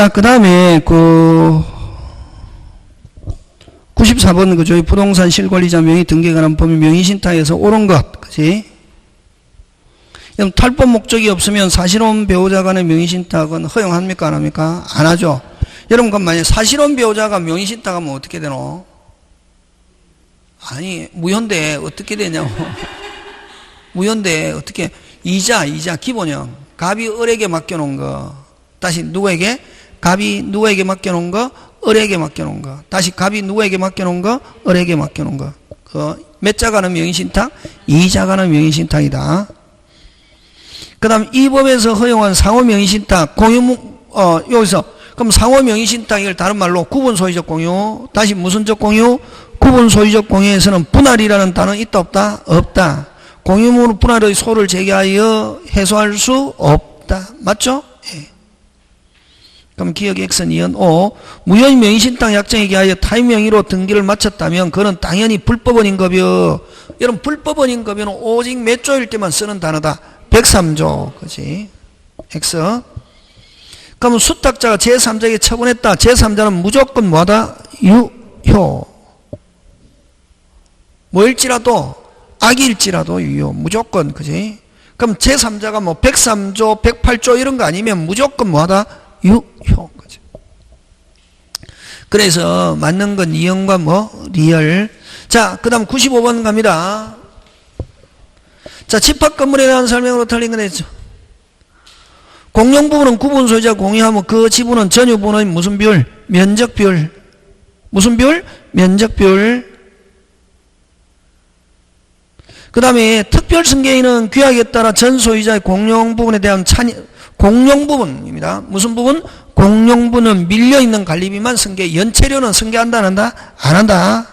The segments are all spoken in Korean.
자, 그 다음에 그 94번 그죠? 이 부동산 실권리자 명의 등기에 관한 법률 명의 신탁에서 옳은 것, 그지? 그럼 탈법 목적이 없으면 사실혼 배우자 간의 명의 신탁은 허용합니까? 안 합니까? 안 하죠. 여러분, 그럼 만약에 사실혼 배우자가 명의 신탁하면 어떻게 되노? 아니, 무효인데 어떻게 되냐고. 무효인데 어떻게, 이자, 이자, 기본형. 갑이 을에게 맡겨놓은 거. 다시 누구에게? 갑이 누구에게 맡겨놓은 거? 을에게 맡겨놓은 거. 다시 갑이 누구에게 맡겨놓은 거? 을에게 맡겨놓은 거. 그, 몇 자가는 명의신탁? 이자가는 명의신탁이다. 그 다음, 이 법에서 허용한 상호 명의신탁, 공유, 어, 여기서, 그럼 상호 명의신탁, 이걸 다른 말로 구분 소유적 공유, 다시 무슨적 공유? 구분 소유적 공유에서는 분할이라는 단어 있다, 없다? 없다. 공유물 분할의 소를 제기하여 해소할 수 없다. 맞죠? 예. 그럼 기억 X는 이은 O. 무효의 명의신탁 약정에 기하여 타인 명의로 등기를 마쳤다면 그는 당연히 불법원 임급이요. 여러분 불법원 임급이는 오직 몇 조일 때만 쓰는 단어다. 103조. 그지? X. 그러면 수탁자가 제3자에게 처분했다. 제3자는 무조건 뭐하다? 유효. 뭐일지라도 악일지라도 유효. 무조건. 그지? 그럼 제3자가 뭐 103조, 108조 이런 거 아니면 무조건 뭐하다? 유효. 그죠? 그래서 맞는 건 이형과 뭐 리얼. 자, 그다음 95번 갑니다. 자, 집합 건물에 대한 설명으로 틀린 건 했죠. 공용 부분은 구분 소유자 공유하면 그 지분은 전유 부분의 무슨 비율? 면적 비율. 무슨 비율? 면적 비율. 그 다음에 특별 승계인은 규약에 따라 전 소유자의 공용 부분에 대한 찬 공용 부분입니다. 무슨 부분? 공용 부분은 밀려있는 관리비만 승계, 연체료는 승계한다, 안 한다? 안 한다.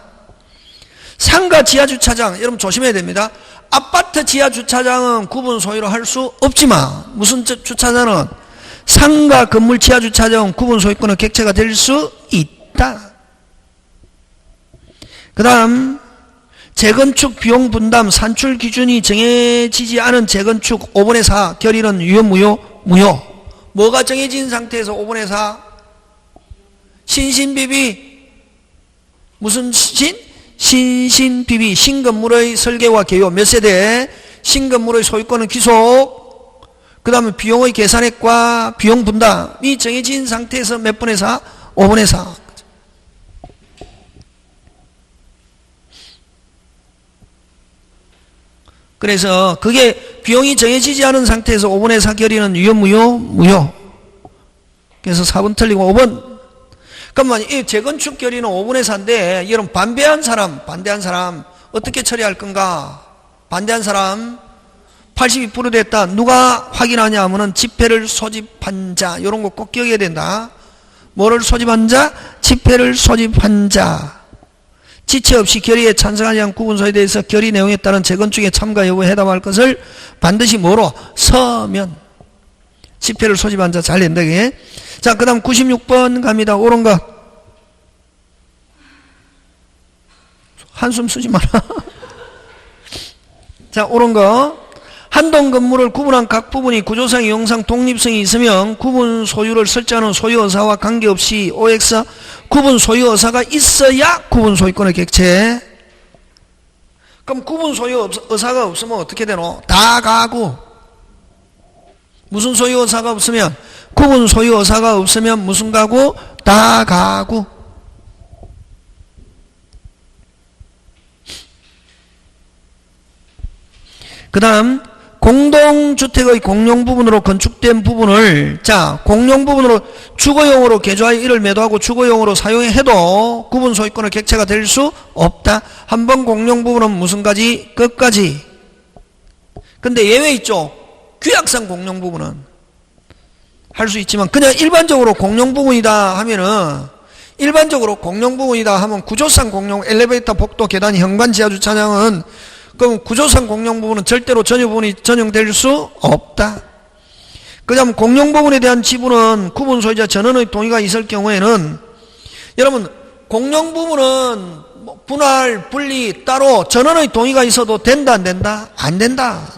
상가 지하주차장, 여러분 조심해야 됩니다. 아파트 지하주차장은 구분 소유로 할 수 없지만, 무슨 주- 주차장은 상가 건물 지하주차장은 구분 소유권은 객체가 될 수 있다. 그 다음, 재건축 비용 분담 산출 기준이 정해지지 않은 재건축 5분의 4 결의는 유효 무효 무효. 뭐가 정해진 상태에서 5분의 4 신신비비. 무슨 신? 신신비비. 신건물의 설계와 개요. 몇 세대? 신건물의 소유권은 귀속. 그 다음에 비용의 계산액과 비용 분담이 정해진 상태에서 몇 분의 4? 5분의 4 그래서 그게 비용이 정해지지 않은 상태에서 5번의 사결이는 유효 무효 그래서 4번 틀리고 5번 그러면 이 재건축 결의는 5분의 4인데 여러분 반대한 사람 반대한 사람 어떻게 처리할 건가? 반대한 사람 82% 됐다. 누가 확인하냐 하면은 집회를 소집한 자. 이런 거 꼭 기억해야 된다. 뭐를 소집한 자? 집회를 소집한 자 지체 없이 결의에 찬성하지 않은 구분소에 대해서 결의 내용에 따른 재건축에 참가 여부에 해당할 것을 반드시 뭐로? 서면. 집회를 소집한 자잘 된다, 그게. 자, 그 다음 96번 갑니다. 옳은 거. 한숨 쓰지 마라. 자, 옳은 거. 한동 건물을 구분한 각 부분이 구조상, 이용상 독립성이 있으면 구분 소유를 설정하는 소유 의사와 관계없이 OX 구분 소유 의사가 있어야 구분 소유권의 객체. 그럼 구분 소유 의사가 없으면 어떻게 되노? 다 가구. 무슨 소유 의사가 없으면? 구분 소유 의사가 없으면 무슨 가구? 다 가구. 그 다음 공동주택의 공용 부분으로 건축된 부분을 자 공용 부분으로 주거용으로 개조하여 이를 매도하고 주거용으로 사용해도 구분 소유권의 객체가 될 수 없다. 한 번 공용 부분은 무슨 가지? 끝까지. 근데 예외 있죠. 규약상 공용 부분은 할 수 있지만 그냥 일반적으로 공용 부분이다 하면은 일반적으로 공용 부분이다 하면 구조상 공용 엘리베이터 복도 계단 현관 지하 주차장은 그럼 구조상 공용 부분은 절대로 전유 부분이 전용될 수 없다. 그 다음 공용 부분에 대한 지분은 구분 소유자 전원의 동의가 있을 경우에는 여러분 공용 부분은 뭐 분할, 분리 따로 전원의 동의가 있어도 된다 안 된다? 안 된다.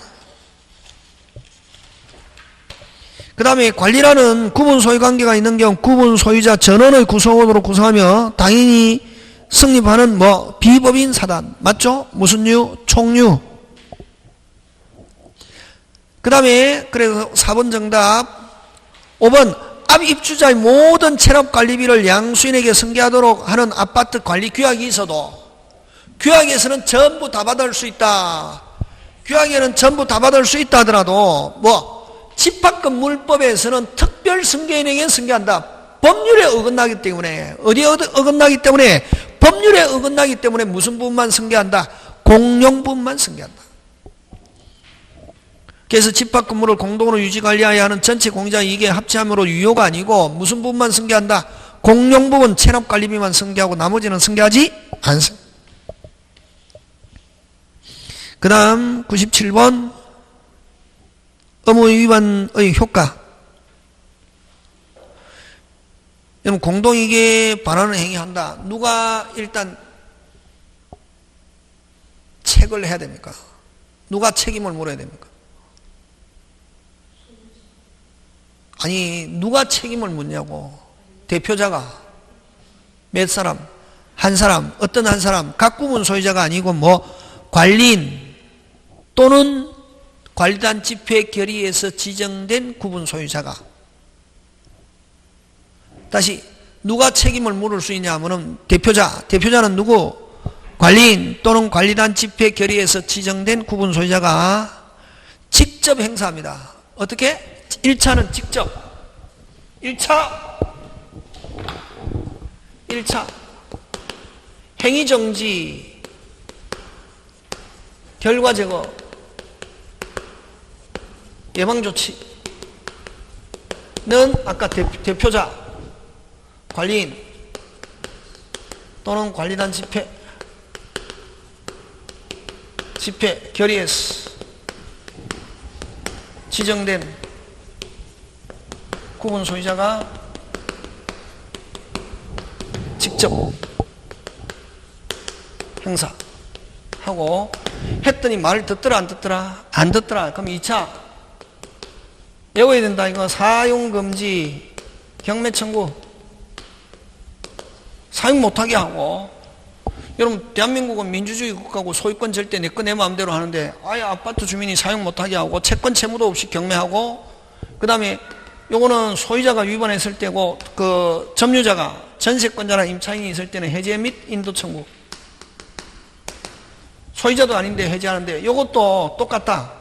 그 다음에 관리라는 구분 소유 관계가 있는 경우 구분 소유자 전원의 구성원으로 구성하며 당연히 성립하는 뭐 비법인 사단 맞죠? 무슨 유? 총유 그 다음에 그래서 4번 정답 5번 앞 입주자의 모든 체납 관리비를 양수인에게 승계하도록 하는 아파트 관리 규약이 있어도 규약에서는 전부 다 받을 수 있다. 규약에는 전부 다 받을 수 있다 하더라도 뭐 집합건물법에서는 특별 승계인에게 승계한다. 법률에 어긋나기 때문에 어디에 어긋나기 때문에 법률에 어긋나기 때문에 무슨 부분만 승계한다. 공용 부분만 승계한다. 그래서 집합 건물을 공동으로 유지 관리하여 하는 전체 공자 이게 합치함으로 유효가 아니고 무슨 부분만 승계한다? 공용 부분 체납 관리비만 승계하고 나머지는 승계하지 않습니다. 그 다음 97번 의무 위반의 효과 여러분 공동이익에 반하는 행위한다. 누가 일단 책을 해야 됩니까? 누가 책임을 물어야 됩니까? 아니 누가 책임을 묻냐고 대표자가 몇 사람 한 사람 어떤 한 사람 각 구분 소유자가 아니고 뭐 관리인 또는 관리단 집회 결의에서 지정된 구분 소유자가 다시 누가 책임을 물을 수 있냐 하면은 대표자 대표자는 누구? 관리인 또는 관리단 집회 결의에서 지정된 구분 소유자가 직접 행사합니다. 어떻게? 1차는 직접. 1차. 1차. 행위 정지. 결과 제거. 예방 조치는 아까 대, 표자 관리인 또는 관리단 집회. 집회 결의에서. 지정된 구분 소유자가 직접 행사하고 했더니 말을 듣더라 안 듣더라? 안 듣더라. 그럼 2차 외워야 된다. 이거 사용금지 경매 청구 사용 못하게 하고. 여러분 대한민국은 민주주의 국가고 소유권 절대 내 거 내 마음대로 하는데 아예 아파트 주민이 사용 못하게 하고 채권 채무도 없이 경매하고 그 다음에 요거는 소유자가 위반했을 때고 그 점유자가 전세권자나 임차인이 있을 때는 해제 및 인도 청구. 소유자도 아닌데 해제하는데 요것도 똑같다.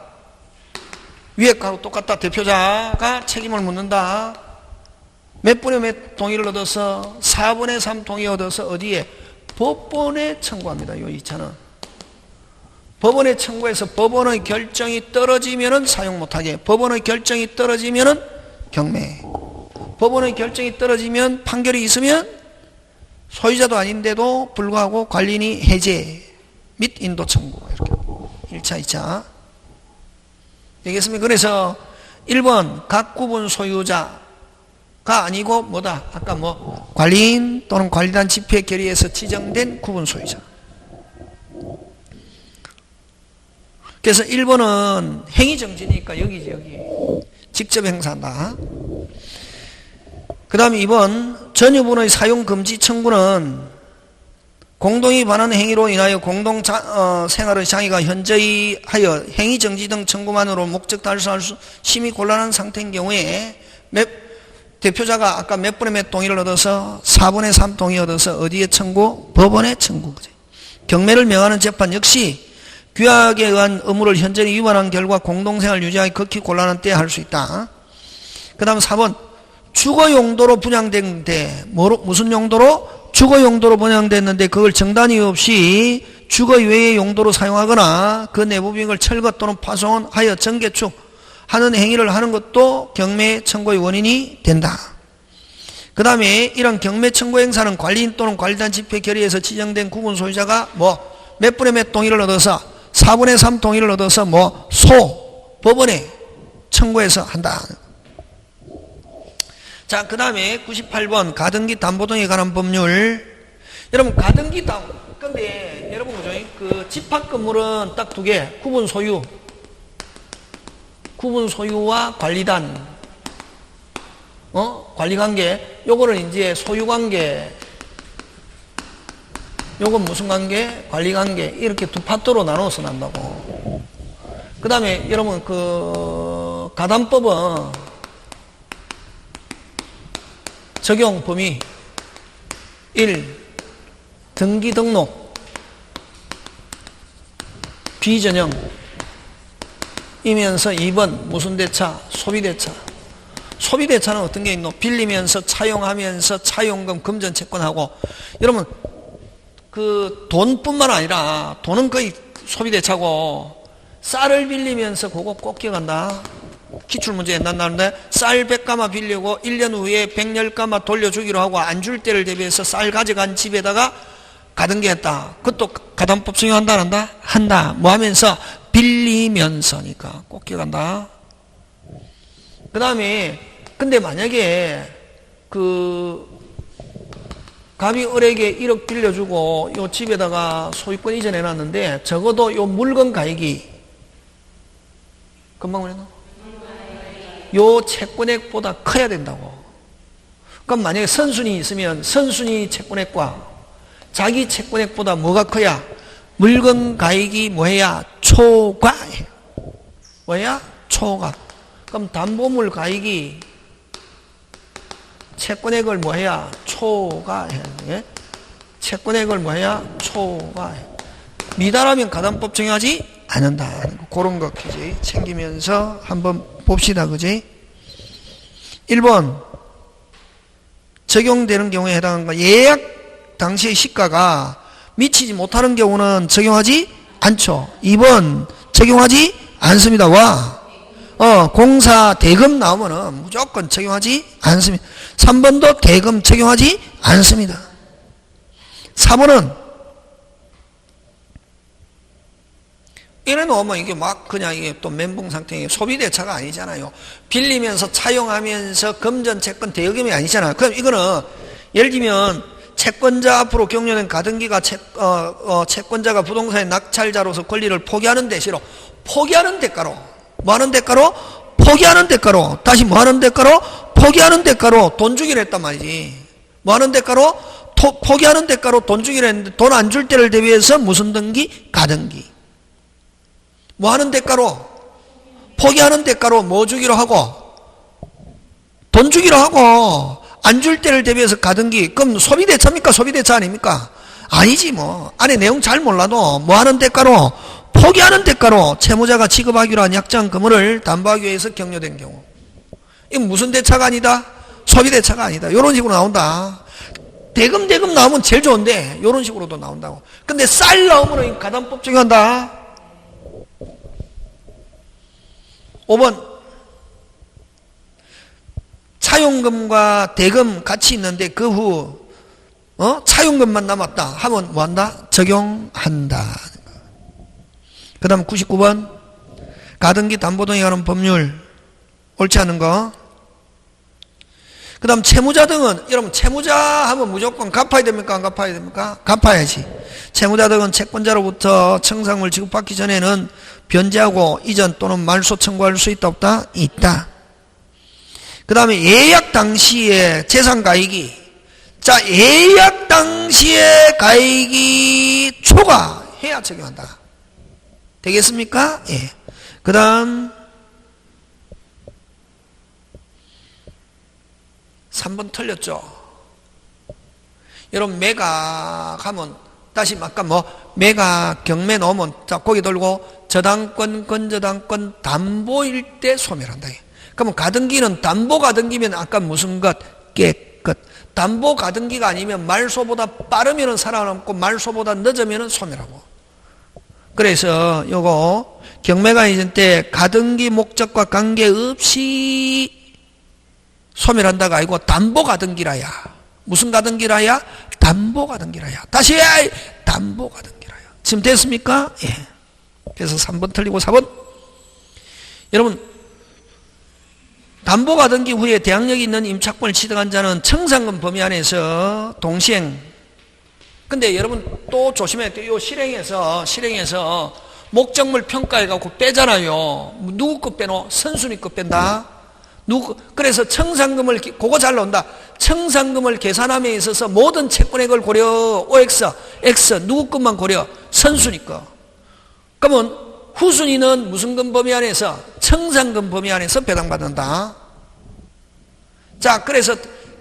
위에 거하고 똑같다. 대표자가 책임을 묻는다 몇 분의 몇 동의를 얻어서 4분의 3 동의 얻어서 어디에 법원에 청구합니다 요 2차는 법원에 청구해서 법원의 결정이 떨어지면은 사용 못하게 법원의 결정이 떨어지면은 경매. 법원의 결정이 떨어지면 판결이 있으면 소유자도 아닌데도 불구하고 관리인이 해제 및 인도 청구 이렇게 1차 2차 되겠습니까? 그래서 1번 각 구분 소유자 가 아니고 뭐다 아까 뭐 관리인 또는 관리단 집회 결의에서 지정된 구분 소유자 그래서 1번은 행위정지니까 여기지 여기 직접 행사한다. 그 다음에 2번 전유분의 사용금지 청구는 공동이 반하는 행위로 인하여 공동 자, 어, 생활의 장애가 현저히 하여 행위정지 등 청구만으로 목적 달성할 수 심히 곤란한 상태인 경우에 몇, 대표자가 아까 몇 분의 몇 동의를 얻어서 4분의 3 동의 얻어서 어디에 청구? 법원에 청구. 경매를 명하는 재판 역시 규약에 의한 의무를 현저히 위반한 결과 공동생활 유지하기 극히 곤란한 때에 할 수 있다. 그 다음 4번 주거 용도로 분양된 데 뭐로, 무슨 용도로? 주거 용도로 분양됐는데 그걸 정단 이유 없이 주거 외의 용도로 사용하거나 그 내부 비용을 철거 또는 파손하여 전개축 하는 행위를 하는 것도 경매 청구의 원인이 된다. 그 다음에 이런 경매 청구 행사는 관리인 또는 관리단 집회 결의에서 지정된 구분 소유자가 뭐 몇 분의 몇 동의를 얻어서 4분의 3 동의를 얻어서 뭐 소, 법원에 청구해서 한다. 자, 그 다음에 98번 가등기 담보 등에 관한 법률. 여러분, 가등기 담, 근데 여러분. 그 집합 건물은 딱 두 개. 구분 소유. 구분 소유와 관리단. 어? 관리관계. 요거는 이제 소유관계. 요건 무슨 관계? 관리관계. 이렇게 두 파트로 나눠서 난다고. 그 다음에 여러분 그 가담법은 적용 범위 1. 등기 등록 비전형 이면서 2번 무슨 대차? 소비대차 소비대차는 어떤 게 있노? 빌리면서 차용하면서 차용금 금전 채권하고 여러분 그 돈뿐만 아니라 돈은 거의 소비대차고 쌀을 빌리면서 그거 꼭 기억한다 기출문제 옛날 나는데 쌀 100가마 빌리고 1년 후에 110가마 돌려주기로 하고 안 줄 때를 대비해서 쌀 가져간 집에다가 가등기 했다. 그것도 가담법 안 한다? 한다. 뭐 하면서 빌리면서니까 꼭 기억한다. 그 다음에 근데 만약에 그 갑이 을에게 1억 빌려주고 요 집에다가 소유권 이전해 놨는데 적어도 요 물건 가액이 금방 그랬나? 요 채권액보다 커야 된다고. 그럼 만약에 선순위 있으면 선순위 채권액과 자기 채권액보다 뭐가 커야? 물건 가액이 뭐해야? 초과해. 뭐야? 초과. 그럼 담보물 가액이 채권액을 뭐해야? 초과해. 예? 채권액을 뭐해야? 초과해. 미달하면 가담법 정하지 않는다. 그런 거 그지? 챙기면서 한번 봅시다. 그지? 1번. 적용되는 경우에 해당하는 거. 예약 당시의 시가가 미치지 못하는 경우는 적용하지 않죠. 2번. 적용하지 않습니다. 와. 어, 공사 대금 나오면은 무조건 적용하지 않습니다. 3번도 대금 적용하지 않습니다. 4번은 이래 놓으면 이게 막 그냥 이게 또 멘붕 상태에 소비대차가 아니잖아요. 빌리면서 차용하면서 금전 채권 대여금이 아니잖아요. 그럼 이거는 예를 들면 채권자 앞으로 경려된 가등기가 채, 어, 어, 채권자가 부동산의 낙찰자로서 권리를 포기하는 대시로 포기하는 대가로 뭐 하는 대가로 포기하는 대가로 다시 뭐 하는 대가로 포기하는 대가로 돈 주기로 했단 말이지. 뭐 하는 대가로 토, 포기하는 대가로 돈 주기로 했는데 돈 안 줄 때를 대비해서 무슨 등기? 가등기. 뭐 하는 대가로? 포기하는 대가로 뭐 주기로 하고? 돈 주기로 하고, 안 줄 때를 대비해서 가등기. 그럼 소비대차입니까? 소비대차 아닙니까? 아니지 뭐. 안에 내용 잘 몰라도 뭐 하는 대가로? 포기하는 대가로 채무자가 지급하기로 한 약정 금을 담보하기 위해서 격려된 경우. 이건 무슨 대차가 아니다? 소비대차가 아니다. 이런 식으로 나온다. 대금 대금 나오면 제일 좋은데 이런 식으로도 나온다고. 근데 쌀 나오면 가담법 적용한다. 5번 차용금과 대금 같이 있는데 그 후 어? 차용금만 남았다 하면 뭐한다? 적용한다. 그 다음 99번 가등기 담보등에 관한 법률 옳지 않은 거. 그 다음 채무자 등은 여러분 채무자 하면 무조건 갚아야 됩니까? 안 갚아야 됩니까? 갚아야지. 채무자 등은 채권자로부터 청산을 지급받기 전에는 변제하고 이전 또는 말소 청구할 수 있다 없다? 있다. 그 다음에 예약 당시에 재산 가액이 자 예약 당시에 가액이 초과해야 적용한다. 되겠습니까? 예. 그 다음 3번 틀렸죠. 여러분 매각하면 다시 아까 뭐 매각 경매 넣으면 자 고개 돌고 저당권 건저당권 담보일 때 소멸한다. 그러면 가등기는 담보 가등기면 아까 무슨 것? 깨끗 담보 가등기가 아니면 말소보다 빠르면 살아남고 말소보다 늦으면 소멸하고. 그래서 요거 경매가 이전 때 가등기 목적과 관계없이 소멸한다가 아니고 담보 가등기라야. 무슨 가등기라야? 담보 가등기라야. 다시 해 담보 가등기라야. 지금 됐습니까? 예. 그래서 3번 틀리고 4번. 여러분 담보 가 등기 후에 대항력이 있는 임차권을 취득한 자는 청산금 범위 안에서 동시행 근데 여러분 또 조심해야 돼요. 실행에서 실행에서 목적물 평가해 갖고 빼잖아요. 누구 거 빼노? 선순위 거 뺀다. 누구 그래서 청산금을 기- 그거 잘 나온다. 청산금을 계산함에 있어서 모든 채권액을 고려 OX, X 누구 것만 고려 선순위 거. 그러면 후순위는 무슨 금 범위 안에서 청산금 범위 안에서 배당받는다. 자, 그래서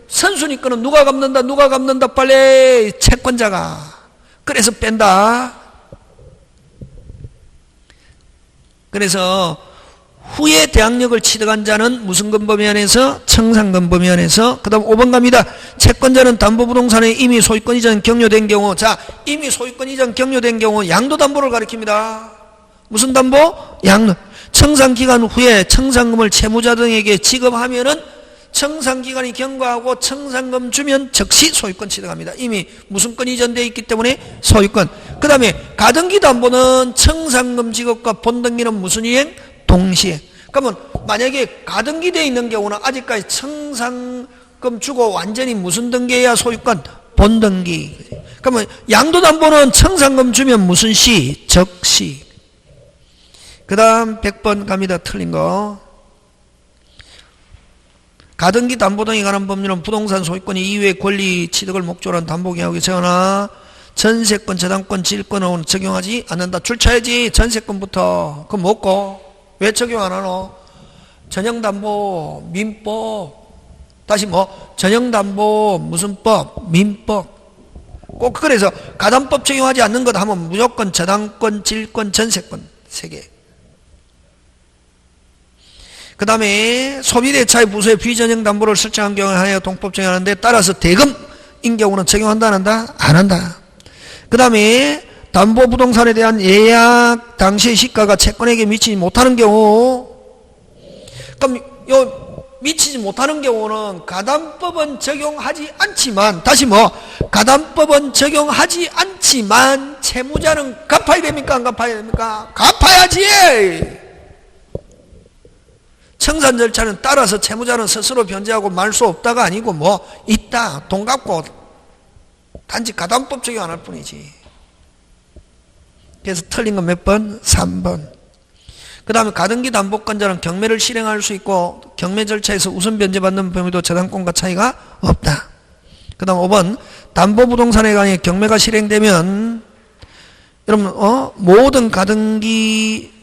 선순위 거는 누가 갚는다, 누가 갚는다, 빨리 채권자가. 그래서 뺀다. 그래서 후에 대항력을 취득한 자는 무슨 근범위 안에서 청산근범위 안에서 그 다음 5번 갑니다 채권자는 담보부동산에 이미 소유권 이전 격려된 경우 자 이미 소유권 이전 격려된 경우 양도담보를 가리킵니다 무슨 담보? 양도 청산기간 후에 청산금을 채무자 등에게 지급하면은 청산기간이 경과하고 청산금 주면 즉시 소유권 취득합니다. 이미 무슨 건 이전되어 있기 때문에 소유권. 그 다음에 가등기 담보는 청산금 지급과 본등기는 무슨 이행? 동시에. 그러면 만약에 가등기 되어 있는 경우는 아직까지 청산금 주고 완전히 무슨 등기해야 소유권? 본등기. 그러면 양도담보는 청산금 주면 무슨 시? 적시. 그 다음 100번 갑니다. 틀린 거. 가등기 담보 등에 관한 법률은 부동산 소유권 이외의 권리 취득을 목적으로 한 담보계약에 전하 전세권, 저당권, 질권은 적용하지 않는다. 줄쳐야지 전세권부터. 그거 먹고 왜 적용 안 하노? 전형담보, 민법, 다시 뭐 전형담보 무슨 법, 민법. 꼭 그래서 가담법 적용하지 않는 것 하면 무조건 저당권, 질권, 전세권 세 개. 그 다음에 소비대차의 부서에 비전형 담보를 설정한 경우에 하여 동법 적용하는데 따라서 대금인 경우는 적용한다 안 한다? 안 한다. 그 다음에 담보 부동산에 대한 예약 당시의 시가가 채권에게 미치지 못하는 경우 그럼 요 미치지 못하는 경우는 가담법은 적용하지 않지만 다시 뭐 가담법은 적용하지 않지만 채무자는 갚아야 됩니까 안 갚아야 됩니까 갚아야지 청산 절차는 따라서 채무자는 스스로 변제하고 말 수 없다가 아니고 뭐 있다 돈 갚고 단지 가담법 적용 안 할 뿐이지 그래서 틀린 건 몇 번? 3번 그 다음에 가등기 담보권자는 경매를 실행할 수 있고 경매 절차에서 우선 변제받는 범위도 저당권과 차이가 없다 그 다음 5번 담보부동산에 관해 경매가 실행되면 여러분 어? 모든 가등기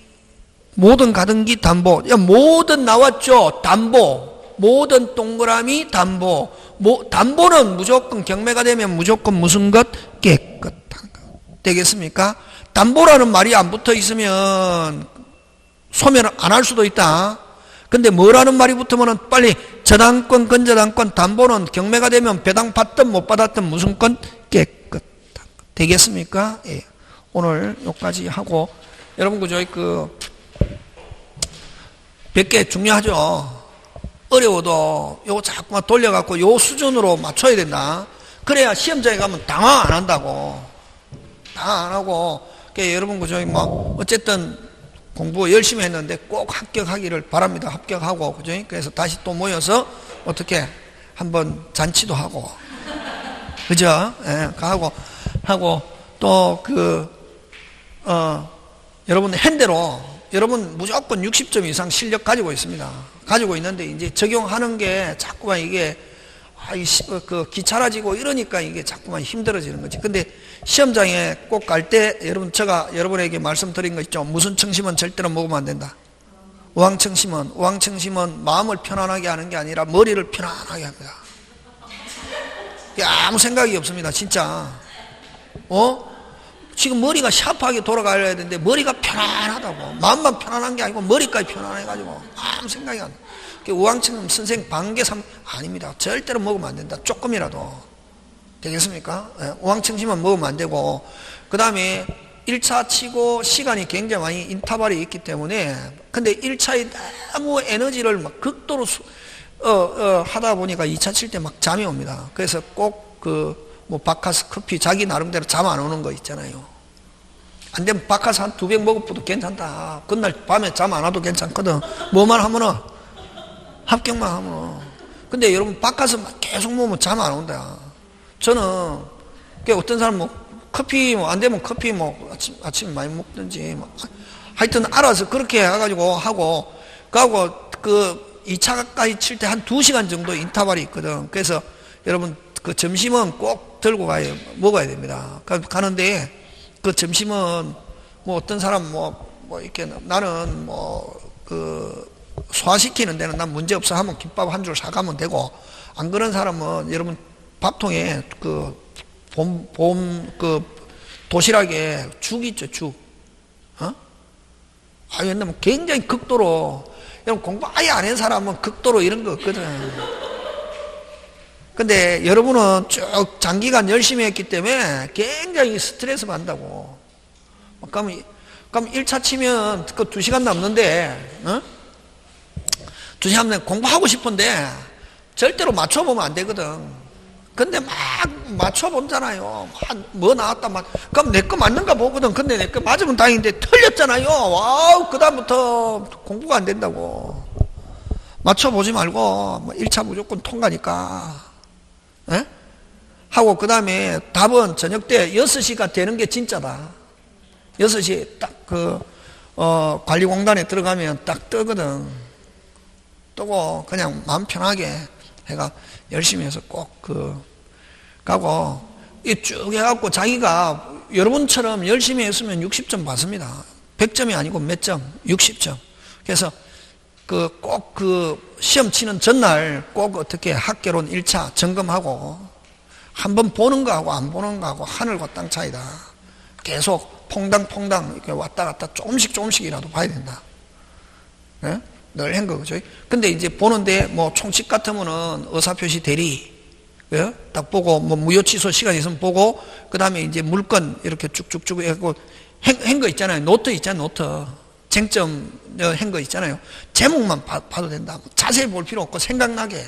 모든 가등기 담보, 야, 모든 나왔죠. 담보, 모든 동그라미 담보. 뭐, 담보는 무조건 경매가 되면 무조건 무슨 것 깨끗한 것 되겠습니까? 담보라는 말이 안 붙어 있으면 소멸 안 할 수도 있다. 근데 뭐라는 말이 붙으면 빨리 저당권, 건저당권, 담보는 경매가 되면 배당 받든 못 받았든 무슨 건 깨끗한 것 되겠습니까? 예. 오늘 여기까지 하고 여러분 그저 그 100개 중요하죠. 어려워도 요거 자꾸만 돌려갖고 요 수준으로 맞춰야 된다. 그래야 시험장에 가면 당황 안 한다고. 당황 안 하고. 그러니까 여러분, 그저 뭐, 어쨌든 공부 열심히 했는데 꼭 합격하기를 바랍니다. 합격하고. 그죠? 그래서 다시 또 모여서 어떻게 한번 잔치도 하고. 그죠? 예, 하고, 하고, 또 그, 어, 여러분 핸대로 여러분 무조건 60점 이상 실력 가지고 있습니다. 가지고 있는데 이제 적용하는 게 자꾸만 이게 아, 이 시- 어, 그 귀찮아지고 이러니까 이게 자꾸만 힘들어지는 거지. 근데 시험장에 꼭 갈 때 여러분 제가 여러분에게 말씀드린 거 있죠. 무슨 청심은 절대로 먹으면 안 된다. 우황청심은 우황청심은 마음을 편안하게 하는 게 아니라 머리를 편안하게 합니다. 아무 생각이 없습니다. 진짜. 어? 지금 머리가 샤프하게 돌아가야 되는데 머리가 편안하다고 마음만 편안한 게 아니고 머리까지 편안해가지고 아무 생각이 안 나. 우왕청 선생 반개삼 아닙니다. 절대로 먹으면 안 된다. 조금이라도 되겠습니까? 예, 우왕청심은 먹으면 안 되고 그 다음에 1차 치고 시간이 굉장히 많이 인터벌이 있기 때문에 근데 1차에 너무 에너지를 막 극도로 수- 어, 어, 하다 보니까 2차 칠 때 막 잠이 옵니다. 그래서 꼭그 뭐 바카스 커피 자기 나름대로 잠 안 오는 거 있잖아요. 안 되면 바카스 한 두 병 먹어도 괜찮다. 그날 밤에 잠 안 와도 괜찮거든. 뭐만 하면은 합격만 하면. 근데 여러분 바카스 막 계속 먹으면 잠 안 온다. 저는 그 어떤 사람 뭐 커피 뭐 안 되면 커피 뭐 아침 아침 많이 먹든지 뭐 하여튼 알아서 그렇게 해가지고 하고 그하고 그 2차까지 칠 때 한 2시간 정도 인터벌이 있거든. 그래서 여러분 그 점심은 꼭 들고 가야 먹어야 됩니다. 가- 가는데 그 점심은 뭐 어떤 사람 뭐, 뭐 이렇게 나는 뭐그 소화시키는 데는 난 문제 없어 하면 김밥 한 줄 사가면 되고 안 그런 사람은 여러분 밥통에 그 봄, 봄, 그 도시락에 죽 있죠, 죽. 어? 아, 왜냐면 굉장히 극도로, 여러분 공부 아예 안 한 사람은 극도로 이런 거 없거든. 근데 여러분은 쭉 장기간 열심히 했기 때문에 굉장히 스트레스 받는다고. 그럼, 그럼 1차 치면 그 2시간 남는데, 어? 2시간 남는데 공부하고 싶은데 절대로 맞춰보면 안 되거든. 근데 막 맞춰본잖아요. 막뭐 나왔다, 막. 그럼 내 거 맞는가 보거든. 근데 내 거 맞으면 다행인데 틀렸잖아요. 와우, 그다음부터 공부가 안 된다고. 맞춰보지 말고, 뭐 1차 무조건 통과니까. 예? 하고, 그 다음에 답은 저녁 때 6시가 되는 게 진짜다. 6시 딱 그, 어, 관리공단에 들어가면 딱 뜨거든. 뜨고, 그냥 마음 편하게 해가 열심히 해서 꼭 그, 가고, 이 쭉 해갖고 자기가 여러분처럼 열심히 했으면 60점 받습니다. 100점이 아니고 몇 점? 60점. 그래서 그꼭그 시험 치는 전날 꼭 어떻게 학교론 1차 점검하고 한번 보는 거하고 안 보는 거하고 하늘과 땅 차이다. 계속 퐁당퐁당 이렇게 왔다 갔다 조금씩 조금씩이라도 봐야 된다. 예? 늘한 거, 그죠? 근데 이제 보는데 뭐 총칙 같으면은 의사표시 대리, 예? 딱 보고 뭐 무효 취소 시간 있으면 보고 그 다음에 이제 물건 이렇게 쭉쭉쭉 해고 한 거 있잖아요. 노트 있잖아요. 노트. 쟁점 한 거 있잖아요. 제목만 봐, 도 된다. 자세히 볼 필요 없고 생각나게.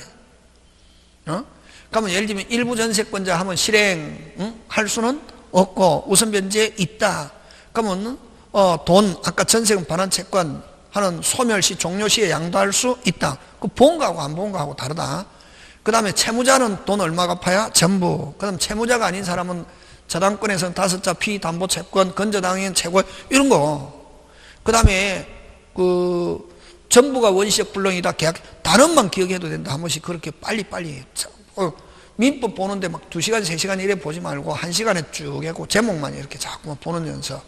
어? 그러면 예를 들면 일부 전세권자 하면 실행 응? 할 수는 없고 우선 변제에 있다. 그러면 어, 돈 아까 전세금 반환 채권 하는 소멸시 종료시에 양도할 수 있다. 그 본 거하고 안 본 거하고 다르다. 그 다음에 채무자는 돈 얼마 갚아야? 전부. 그 다음 채무자가 아닌 사람은 저당권에서는 다섯 자 피담보 채권, 건저당엔 최고, 이런 거. 그 다음에, 그, 전부가 원시적 불능이다. 계약, 단어만 기억해도 된다. 한 번씩 그렇게 빨리빨리. 어, 민법 보는데 막 두 시간, 세 시간 이래 보지 말고 한 시간에 쭉 하고 제목만 이렇게 자꾸만 보는 연습.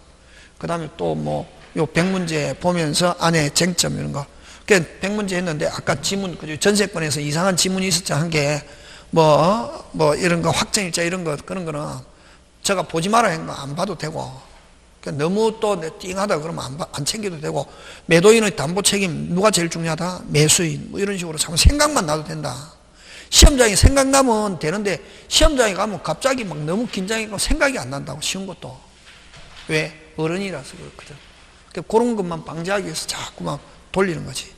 그 다음에 또 뭐, 요 백문제 보면서 안에 쟁점 이런 거. 그 백문제 했는데 아까 지문, 그죠? 전세권에서 이상한 지문이 있었죠. 한 게, 뭐, 뭐 이런 거 확정일자 이런 거, 그런 거는 제가 보지 말아야 하는 거안 봐도 되고. 그러니까 너무 또 띵하다 그러면 안, 봐- 안 챙겨도 되고. 매도인의 담보 책임 누가 제일 중요하다? 매수인. 뭐 이런 식으로 자꾸 생각만 나도 된다. 시험장에 생각나면 되는데 시험장에 가면 갑자기 막 너무 긴장해서 생각이 안 난다고 쉬운 것도. 왜? 어른이라서 그렇거든. 그러니까 그런 것만 방지하기 위해서 자꾸 막 돌리는 거지.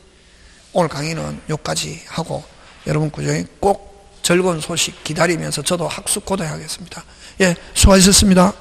오늘 강의는 여기까지 하고 여러분 구정에 꼭 즐거운 소식 기다리면서 저도 학습 고대하겠습니다. 예, 수고하셨습니다.